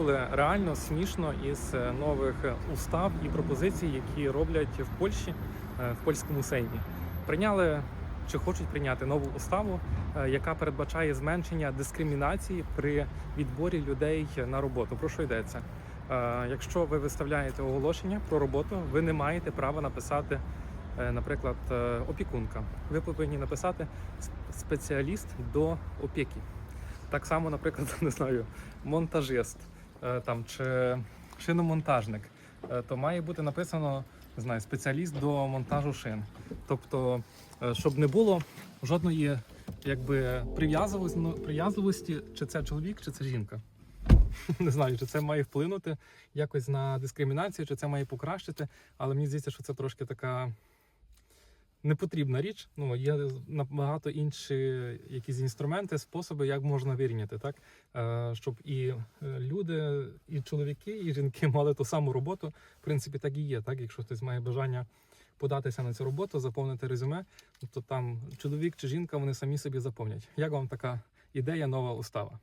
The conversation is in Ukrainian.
інколи реально смішно із е, нових е, устав і пропозицій, які роблять в Польщі е, в польському сеймі. Прийняли чи хочуть прийняти нову уставу, яка передбачає зменшення дискримінації при відборі людей на роботу. Про що йдеться? Якщо ви виставляєте оголошення про роботу, ви не маєте права написати, наприклад, опікунка. Ви повинні написати спеціаліст до опіки. Так само, наприклад, не знаю, монтажист там чи шиномонтажник, Е, то має бути написано не знаю, спеціаліст до монтажу шин. Тобто, е, щоб не було жодної якби прив'язливості, прив'язливості, чи це чоловік, чи це жінка. Не знаю, чи це має вплинути якось на дискримінацію, чи це має покращити, але мені здається, що це трошки така непотрібна річ. Ну, є набагато інші якісь інструменти, способи, як можна вирівняти, так? Е, щоб і е, люди, і чоловіки, і жінки мали ту саму роботу. В принципі, так і є. Так? Якщо хтось має бажання податися на цю роботу, заповнити резюме, то там чоловік чи жінка вони самі собі заповнять. Як вам така ідея, нова устава?